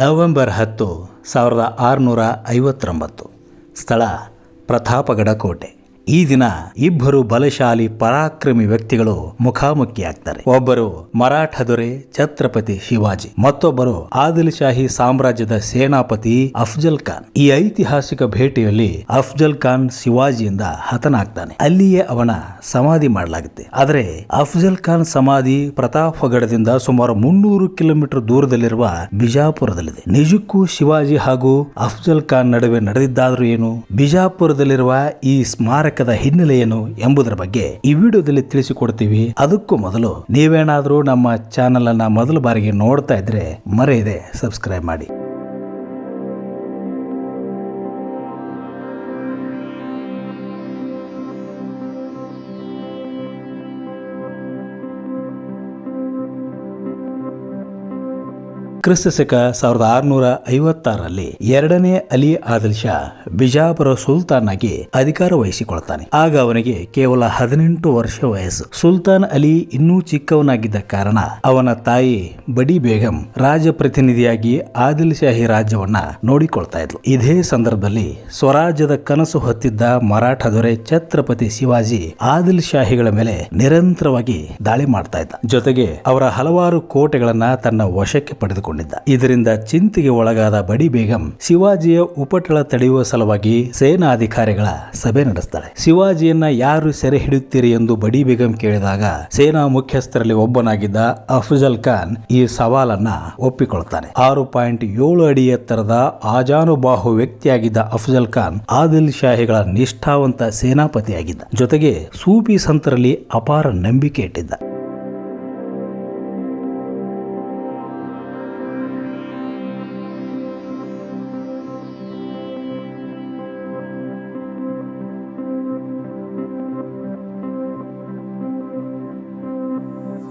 November ಹತ್ತು ಸಾವಿರದ ಆರುನೂರ ಐವತ್ತೊಂಬತ್ತು. ಸ್ಥಳ ಪ್ರತಾಪಗಡ ಕೋಟೆ. ಈ ದಿನ ಇಬ್ಬರು ಬಲಶಾಲಿ ಪರಾಕ್ರಮಿ ವ್ಯಕ್ತಿಗಳು ಮುಖಾಮುಖಿಯಾಗ್ತಾರೆ. ಒಬ್ಬರು ಮರಾಠ ದೊರೆ ಛತ್ರಪತಿ ಶಿವಾಜಿ, ಮತ್ತೊಬ್ಬರು ಆದಿಲ್ ಶಾಹಿ ಸಾಮ್ರಾಜ್ಯದ ಸೇನಾಪತಿ ಅಫ್ಜಲ್ ಖಾನ್. ಈ ಐತಿಹಾಸಿಕ ಭೇಟಿಯಲ್ಲಿ ಅಫ್ಜಲ್ ಖಾನ್ ಶಿವಾಜಿಯಿಂದ ಹತನಾಗ್ತಾನೆ. ಅಲ್ಲಿಯೇ ಅವನ ಸಮಾಧಿ ಮಾಡಲಾಗುತ್ತೆ. ಆದರೆ ಅಫ್ಜಲ್ ಖಾನ್ ಸಮಾಧಿ ಪ್ರತಾಪಗಢದಿಂದ ಸುಮಾರು ಮುನ್ನೂರು ಕಿಲೋಮೀಟರ್ ದೂರದಲ್ಲಿರುವ ಬಿಜಾಪುರದಲ್ಲಿದೆ. ನಿಜಕ್ಕೂ ಶಿವಾಜಿ ಹಾಗೂ ಅಫ್ಜಲ್ ಖಾನ್ ನಡುವೆ ನಡೆದಿದ್ದಾದ್ರೂ ಏನು? ಬಿಜಾಪುರದಲ್ಲಿರುವ ಈ ಸ್ಮಾರಕದ ಹಿನ್ನೆಲೆ ಏನು ಎಂಬುದರ ಬಗ್ಗೆ ಈ ವಿಡಿಯೋದಲ್ಲಿ ತಿಳಿಸಿಕೊಡ್ತೀವಿ. ಅದಕ್ಕೂ ಮೊದಲು ನೀವೇನಾದರೂ ನಮ್ಮ ಚಾನೆಲ್ ಅನ್ನ ಮೊದಲ ಬಾರಿಗೆ ನೋಡ್ತಾ ಇದ್ರೆ ಮರೆಯದೆ ಸಬ್ಸ್ಕ್ರೈಬ್ ಮಾಡಿ. ಕ್ರಿಸ್ತ ಶಕ ಸಾವಿರದ ಆರುನೂರ ಐವತ್ತಾರರಲ್ಲಿ ಎರಡನೇ ಅಲಿ ಆದಿಲ್ ಶಾ ಬಿಜಾಪುರ ಸುಲ್ತಾನ್ ಆಗಿ ಅಧಿಕಾರ ವಹಿಸಿಕೊಳ್ತಾನೆ ಆಗ ಅವನಿಗೆ ಕೇವಲ ಹದಿನೆಂಟು ವರ್ಷ ವಯಸ್ಸು. ಸುಲ್ತಾನ್ ಅಲಿ ಇನ್ನೂ ಚಿಕ್ಕವನಾಗಿದ್ದ ಕಾರಣ ಅವನ ತಾಯಿ ಬಡಿ ಬೇಗಂ ರಾಜಪ್ರತಿನಿಧಿಯಾಗಿ ಆದಿಲ್ ಶಾಹಿ ರಾಜ್ಯವನ್ನ ನೋಡಿಕೊಳ್ತಾ ಇದ್ಲು. ಇದೇ ಸಂದರ್ಭದಲ್ಲಿ ಸ್ವರಾಜ್ಯದ ಕನಸು ಹೊತ್ತಿದ್ದ ಮರಾಠ ದೊರೆ ಛತ್ರಪತಿ ಶಿವಾಜಿ ಆದಿಲ್ ಶಾಹಿಗಳ ಮೇಲೆ ನಿರಂತರವಾಗಿ ದಾಳಿ ಮಾಡ್ತಾ ಇದ್ದ. ಜೊತೆಗೆ ಅವರ ಹಲವಾರು ಕೋಟೆಗಳನ್ನ ತನ್ನ ವಶಕ್ಕೆ ಪಡೆದುಕೊಂಡಿದ್ದ ಇದರಿಂದ ಚಿಂತೆಗೆ ಒಳಗಾದ ಬಡಿ ಬೇಗಂ ಶಿವಾಜಿಯ ಉಪಟಳ ತಡೆಯುವ ಸಲುವಾಗಿ ಸೇನಾಧಿಕಾರಿಗಳ ಸಭೆ ನಡೆಸ್ತಾಳೆ. ಶಿವಾಜಿಯನ್ನ ಯಾರು ಸೆರೆ ಹಿಡಿಯುತ್ತೀರಿ ಎಂದು ಬಡಿ ಬೇಗಂ ಕೇಳಿದಾಗ ಸೇನಾ ಮುಖ್ಯಸ್ಥರಲ್ಲಿ ಒಬ್ಬನಾಗಿದ್ದ ಅಫ್ಜಲ್ ಖಾನ್ ಈ ಸವಾಲನ್ನ ಒಪ್ಪಿಕೊಳ್ತಾನೆ. ಆರು ಪಾಯಿಂಟ್ ಏಳು ಅಡಿ ಎತ್ತರದ ಆಜಾನುಬಾಹು ವ್ಯಕ್ತಿಯಾಗಿದ್ದ ಅಫ್ಜಲ್ ಖಾನ್ ಆದಿಲ್ ಶಾಹಿಗಳ ನಿಷ್ಠಾವಂತ ಸೇನಾಪತಿಯಾಗಿದ್ದ. ಜೊತೆಗೆ ಸೂಫಿ ಸಂತರಲ್ಲಿ ಅಪಾರ ನಂಬಿಕೆ ಇಟ್ಟಿದ್ದ.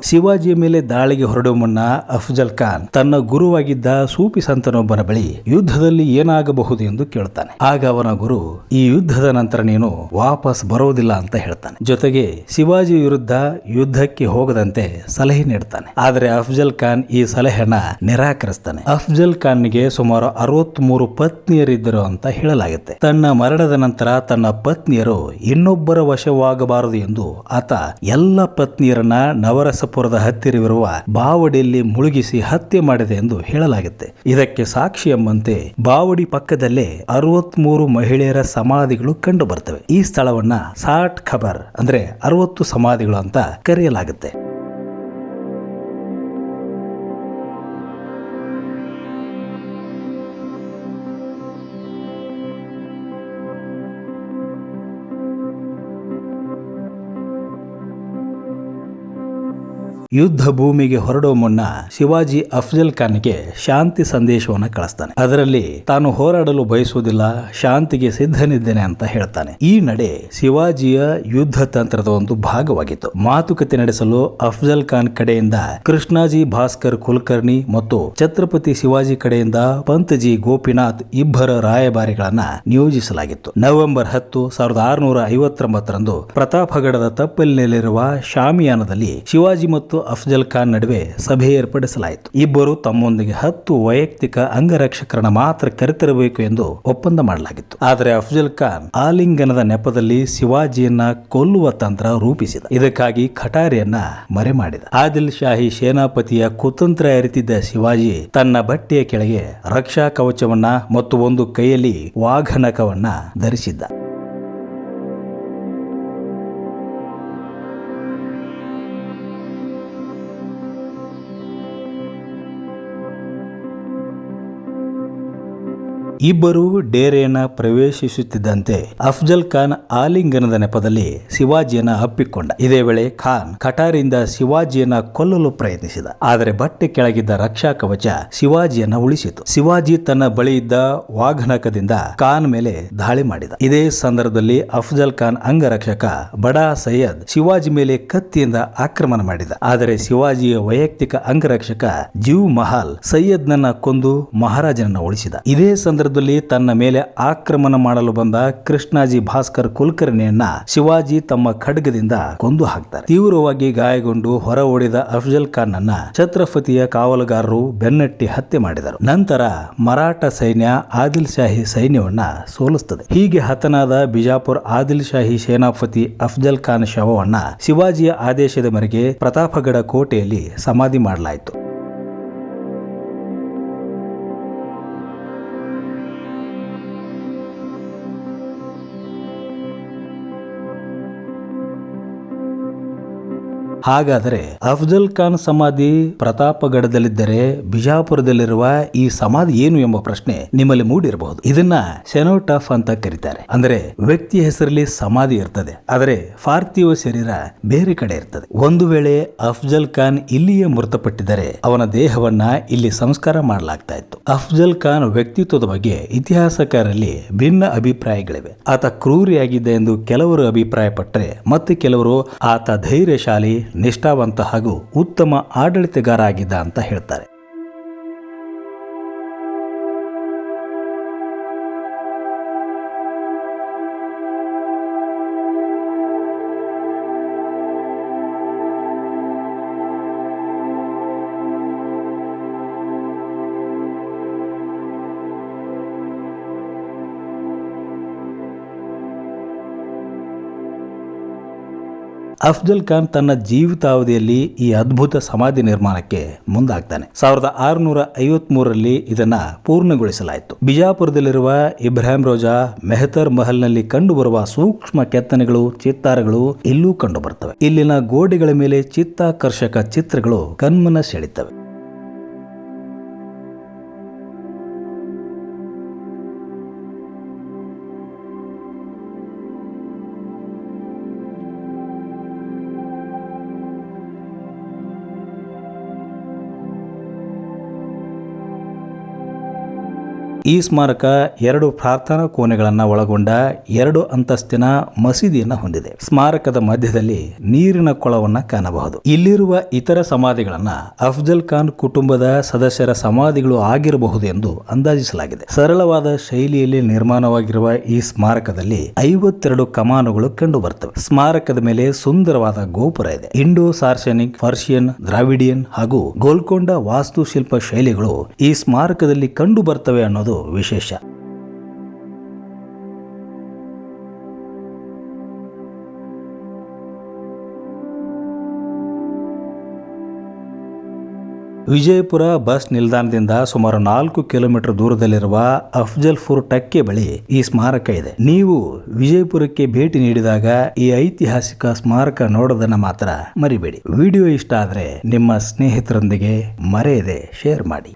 ಶಿವಾಜಿಯ ಮೇಲೆ ದಾಳಿಗೆ ಹೊರಡುವ ಮುನ್ನ ಅಫ್ಜಲ್ ಖಾನ್ ತನ್ನ ಗುರುವಾಗಿದ್ದ ಸೂಫಿ ಸಂತನೊಬ್ಬನ ಬಳಿ ಯುದ್ಧದಲ್ಲಿ ಏನಾಗಬಹುದು ಎಂದು ಕೇಳ್ತಾನೆ ಆಗ ಅವನ ಗುರು, ಈ ಯುದ್ಧದ ನಂತರ ನೀನು ವಾಪಸ್ ಬರೋದಿಲ್ಲ ಅಂತ ಹೇಳ್ತಾನೆ. ಜೊತೆಗೆ ಶಿವಾಜಿ ವಿರುದ್ಧ ಯುದ್ಧಕ್ಕೆ ಹೋಗದಂತೆ ಸಲಹೆ ನೀಡ್ತಾನೆ. ಆದರೆ ಅಫ್ಜಲ್ ಖಾನ್ ಈ ಸಲಹೆಯನ್ನ ನಿರಾಕರಿಸ್ತಾನೆ. ಅಫ್ಜಲ್ ಖಾನ್ಗೆ ಸುಮಾರು ಅರವತ್ಮೂರು ಪತ್ನಿಯರಿದ್ದರು ಅಂತ ಹೇಳಲಾಗುತ್ತೆ. ತನ್ನ ಮರಣದ ನಂತರ ತನ್ನ ಪತ್ನಿಯರು ಇನ್ನೊಬ್ಬರ ವಶವಾಗಬಾರದು ಎಂದು ಆತ ಎಲ್ಲ ಪತ್ನಿಯರನ್ನ ನವರಸಪುರದ ಹತ್ತಿರವಿರುವ ಬಾವಡಿಯಲ್ಲಿ ಮುಳುಗಿಸಿ ಹತ್ಯೆ ಮಾಡಿದೆ ಎಂದು ಹೇಳಲಾಗಿದೆ ಇದಕ್ಕೆ ಸಾಕ್ಷಿ ಎಂಬಂತೆ ಬಾವಡಿ ಪಕ್ಕದಲ್ಲೇ ಅರವತ್ಮೂರು ಮಹಿಳೆಯರ ಸಮಾಧಿಗಳು ಕಂಡು ಬರ್ತವೆ ಈ ಸ್ಥಳವನ್ನ ಸಾಟ್ ಖಬರ್ ಅಂದ್ರೆ ಅರವತ್ತು ಸಮಾಧಿಗಳು ಅಂತ ಕರೆಯಲಾಗುತ್ತೆ. ಯುದ್ಧ ಭೂಮಿಗೆ ಹೊರಡುವ ಮುನ್ನ ಶಿವಾಜಿ ಅಫ್ಜಲ್ ಖಾನ್ಗೆ ಶಾಂತಿ ಸಂದೇಶವನ್ನು ಕಳಿಸ್ತಾನೆ. ಅದರಲ್ಲಿ ತಾನು ಹೋರಾಡಲು ಬಯಸುವುದಿಲ್ಲ, ಶಾಂತಿಗೆ ಸಿದ್ಧನಿದ್ದೇನೆ ಅಂತ ಹೇಳ್ತಾನೆ. ಈ ನಡೆ ಶಿವಾಜಿಯ ಯುದ್ಧ ತಂತ್ರದ ಒಂದು ಭಾಗವಾಗಿತ್ತು. ಮಾತುಕತೆ ನಡೆಸಲು ಅಫ್ಜಲ್ ಖಾನ್ ಕಡೆಯಿಂದ ಕೃಷ್ಣಾಜಿ ಭಾಸ್ಕರ್ ಕುಲಕರ್ಣಿ ಮತ್ತು ಛತ್ರಪತಿ ಶಿವಾಜಿ ಕಡೆಯಿಂದ ಪಂತಜಿ ಗೋಪಿನಾಥ್ ಇಬ್ಬರ ರಾಯಭಾರಿಗಳನ್ನ ನಿಯೋಜಿಸಲಾಗಿತ್ತು. ನವೆಂಬರ್ ಹತ್ತು ಸಾವಿರದ ಆರುನೂರ ಐವತ್ತೊಂಬತ್ತರಂದು ಪ್ರತಾಪಗಢದ ತಪ್ಪಲಿನಲ್ಲಿರುವ ಶಾಮಿಯಾನದಲ್ಲಿ ಶಿವಾಜಿ ಮತ್ತು ಅಫ್ಜಲ್ ಖಾನ್ ನಡುವೆ ಸಭೆ ಏರ್ಪಡಿಸಲಾಯಿತು. ಇಬ್ಬರು ತಮ್ಮೊಂದಿಗೆ ಹತ್ತು ವೈಯಕ್ತಿಕ ಅಂಗರಕ್ಷಕರನ್ನ ಮಾತ್ರ ಕರೆತರಬೇಕು ಎಂದು ಒಪ್ಪಂದ ಮಾಡಲಾಗಿತ್ತು. ಆದರೆ ಅಫ್ಜಲ್ ಖಾನ್ ಆಲಿಂಗನದ ನೆಪದಲ್ಲಿ ಶಿವಾಜಿಯನ್ನ ಕೊಲ್ಲುವ ತಂತ್ರ ರೂಪಿಸಿದ. ಇದಕ್ಕಾಗಿ ಖಟಾರಿಯನ್ನ ಮರೆ ಮಾಡಿದ. ಆದಿಲ್ ಶಾಹಿ ಸೇನಾಪತಿಯ ಕುತಂತ್ರ ಅರಿತಿದ್ದ ಶಿವಾಜಿ ತನ್ನ ಬಟ್ಟೆಯ ಕೆಳಗೆ ರಕ್ಷಾ ಕವಚವನ್ನ ಮತ್ತು ಒಂದು ಕೈಯಲ್ಲಿ ವಾಘನಕವನ್ನ ಧರಿಸಿದ್ದ. ಇಬ್ಬರು ಡೇರೆಯನ್ನ ಪ್ರವೇಶಿಸುತ್ತಿದ್ದಂತೆ ಅಫ್ಜಲ್ ಖಾನ್ ಆಲಿಂಗನದ ನೆಪದಲ್ಲಿ ಶಿವಾಜಿಯನ್ನ ಅಪ್ಪಿಕೊಂಡ. ಇದೇ ವೇಳೆ ಖಾನ್ ಕಟಾರಿಂದ ಶಿವಾಜಿಯನ್ನ ಕೊಲ್ಲಲು ಪ್ರಯತ್ನಿಸಿದ. ಆದರೆ ಬಟ್ಟೆ ಕೆಳಗಿದ್ದ ರಕ್ಷಾ ಕವಚ ಶಿವಾಜಿಯನ್ನ ಉಳಿಸಿತು. ಶಿವಾಜಿ ತನ್ನ ಬಳಿ ಇದ್ದ ವಾಘನಕದಿಂದ ಖಾನ್ ಮೇಲೆ ದಾಳಿ ಮಾಡಿದ. ಇದೇ ಸಂದರ್ಭದಲ್ಲಿ ಅಫ್ಜಲ್ ಖಾನ್ ಅಂಗರಕ್ಷಕ ಬಡಾ ಸೈಯದ್ ಶಿವಾಜಿ ಮೇಲೆ ಕತ್ತಿಯಿಂದ ಆಕ್ರಮಣ ಮಾಡಿದ. ಆದರೆ ಶಿವಾಜಿಯ ವೈಯಕ್ತಿಕ ಅಂಗರಕ್ಷಕ ಜೀವ್ ಮಹಾಲ್ ಸೈಯದ್ನನ್ನ ಕೊಂದು ಮಹಾರಾಜನನ್ನ ಉಳಿಸಿದ. ಇದೇ ಸಂದರ್ಭದಲ್ಲಿ ತನ್ನ ಮೇಲೆ ಆಕ್ರಮಣ ಮಾಡಲು ಬಂದ ಕೃಷ್ಣಾಜಿ ಭಾಸ್ಕರ್ ಕುಲಕರ್ಣಿಯನ್ನ ಶಿವಾಜಿ ತಮ್ಮ ಖಡ್ಗದಿಂದ ಕೊಂದು ಹಾಕ್ತಾರೆ. ತೀವ್ರವಾಗಿ ಗಾಯಗೊಂಡು ಹೊರ ಓಡಿದ ಅಫ್ಜಲ್ ಖಾನ್ ಅನ್ನ ಛತ್ರಪತಿಯ ಕಾವಲುಗಾರರು ಬೆನ್ನಟ್ಟಿ ಹತ್ಯೆ ಮಾಡಿದರು. ನಂತರ ಮರಾಠ ಸೈನ್ಯ ಆದಿಲ್ ಶಾಹಿ ಸೈನ್ಯವನ್ನ ಸೋಲಿಸುತ್ತದೆ ಹೀಗೆ ಹತನಾದ ಬಿಜಾಪುರ ಆದಿಲ್ ಶಾಹಿ ಸೇನಾಪತಿ ಅಫ್ಜಲ್ ಖಾನ್ ಶವವನ್ನ ಶಿವಾಜಿಯ ಆದೇಶದ ಮೇರೆಗೆ ಪ್ರತಾಪಗಢ ಕೋಟೆಯಲ್ಲಿ ಸಮಾಧಿ ಮಾಡಲಾಯಿತು. ಹಾಗಾದರೆ ಅಫ್ಜಲ್ ಖಾನ್ ಸಮಾಧಿ ಪ್ರತಾಪಗಢದಲ್ಲಿದ್ದರೆ ಬಿಜಾಪುರದಲ್ಲಿರುವ ಈ ಸಮಾಧಿ ಏನು ಎಂಬ ಪ್ರಶ್ನೆ ನಿಮ್ಮಲ್ಲಿ ಮೂಡಿರಬಹುದು. ಇದನ್ನ ಸೆನೋಟಫ್ ಅಂತ ಕರೀತಾರೆ. ಅಂದ್ರೆ ವ್ಯಕ್ತಿ ಹೆಸರಲ್ಲಿ ಸಮಾಧಿ ಇರ್ತದೆ. ಆದರೆ ಪಾರ್ಥಿವ ಶರೀರ ಬೇರೆ ಕಡೆ ಇರ್ತದೆ. ಒಂದು ವೇಳೆ ಅಫ್ಜಲ್ ಖಾನ್ ಇಲ್ಲಿಯೇ ಮೃತಪಟ್ಟಿದ್ದರೆ ಅವನ ದೇಹವನ್ನ ಇಲ್ಲಿ ಸಂಸ್ಕಾರ ಮಾಡಲಾಗ್ತಾ ಇತ್ತು ಅಫ್ಜಲ್ ಖಾನ್ ವ್ಯಕ್ತಿತ್ವದ ಬಗ್ಗೆ ಇತಿಹಾಸಕಾರರಲ್ಲಿ ಭಿನ್ನ ಅಭಿಪ್ರಾಯಗಳಿವೆ. ಆತ ಕ್ರೂರಿಯಾಗಿದ್ದ ಎಂದು ಕೆಲವರು ಅಭಿಪ್ರಾಯಪಟ್ಟರೆ ಮತ್ತೆ ಕೆಲವರು ಆತ ಧೈರ್ಯಶಾಲಿ ನಿಷ್ಠಾವಂತ ಹಾಗೂ ಉತ್ತಮ ಆಡಳಿತಗಾರ ಆಗಿದ್ದ ಅಂತ ಹೇಳ್ತಾರೆ. ಅಫ್ಜಲ್ ಖಾನ್ ತನ್ನ ಜೀವಿತಾವಧಿಯಲ್ಲಿ ಈ ಅದ್ಭುತ ಸಮಾಧಿ ನಿರ್ಮಾಣಕ್ಕೆ ಮುಂದಾಗ್ತಾನೆ. ಸಾವಿರದ ಆರುನೂರ ಐವತ್ ಮೂರರಲ್ಲಿ ಇದನ್ನ ಪೂರ್ಣಗೊಳಿಸಲಾಯಿತು. ಬಿಜಾಪುರದಲ್ಲಿರುವ ಇಬ್ರಾಹಿಂ ರೋಜಾ ಮೆಹತರ್ ಮಹಲ್ನಲ್ಲಿ ಕಂಡುಬರುವ ಸೂಕ್ಷ್ಮ ಕೆತ್ತನೆಗಳು, ಚಿತ್ತಾರಗಳು ಇಲ್ಲೂ ಕಂಡುಬರುತ್ತವೆ ಇಲ್ಲಿನ ಗೋಡೆಗಳ ಮೇಲೆ ಚಿತ್ತಾಕರ್ಷಕ ಚಿತ್ರಗಳು ಕಣ್ಮನ ಸೆಳೆತವೆ. ಈ ಸ್ಮಾರಕ ಎರಡು ಪ್ರಾರ್ಥನಾ ಕೋಣೆಗಳನ್ನು ಒಳಗೊಂಡ ಎರಡು ಅಂತಸ್ತಿನ ಮಸೀದಿಯನ್ನು ಹೊಂದಿದೆ. ಸ್ಮಾರಕದ ಮಧ್ಯದಲ್ಲಿ ನೀರಿನ ಕೊಳವನ್ನು ಕಾಣಬಹುದು. ಇಲ್ಲಿರುವ ಇತರ ಸಮಾಧಿಗಳನ್ನ ಅಫ್ಜಲ್ ಖಾನ್ ಕುಟುಂಬದ ಸದಸ್ಯರ ಸಮಾಧಿಗಳು ಆಗಿರಬಹುದು ಎಂದು ಅಂದಾಜಿಸಲಾಗಿದೆ. ಸರಳವಾದ ಶೈಲಿಯಲ್ಲಿ ನಿರ್ಮಾಣವಾಗಿರುವ ಈ ಸ್ಮಾರಕದಲ್ಲಿ ಐವತ್ತೆರಡು ಕಮಾನುಗಳು ಕಂಡು ಬರ್ತವೆ ಸ್ಮಾರಕದ ಮೇಲೆ ಸುಂದರವಾದ ಗೋಪುರ ಇದೆ. ಇಂಡೋ ಸಾರ್ಸೆನಿಕ್ ಪರ್ಷಿಯನ್, ದ್ರಾವಿಡಿಯನ್ ಹಾಗೂ ಗೋಲ್ಕೊಂಡ ವಾಸ್ತುಶಿಲ್ಪ ಶೈಲಿಗಳು ಈ ಸ್ಮಾರಕದಲ್ಲಿ ಕಂಡು ಬರ್ತವೆ ಅನ್ನೋದು ವಿಶೇಷ. ವಿಜಯಪುರ ಬಸ್ ನಿಲ್ದಾಣದಿಂದ ಸುಮಾರು ನಾಲ್ಕು ಕಿಲೋಮೀಟರ್ ದೂರದಲ್ಲಿರುವ ಅಫ್ಜಲ್ಪುರ್ ಟಕ್ಕೆ ಬಳಿ ಈ ಸ್ಮಾರಕ ಇದೆ. ನೀವು ವಿಜಯಪುರಕ್ಕೆ ಭೇಟಿ ನೀಡಿದಾಗ ಈ ಐತಿಹಾಸಿಕ ಸ್ಮಾರಕ ನೋಡೋದನ್ನ ಮಾತ್ರ ಮರಿಬೇಡಿ. ವಿಡಿಯೋ ಇಷ್ಟ ಆದರೆ ನಿಮ್ಮ ಸ್ನೇಹಿತರೊಂದಿಗೆ ಮರೆಯದೆ ಶೇರ್ ಮಾಡಿ.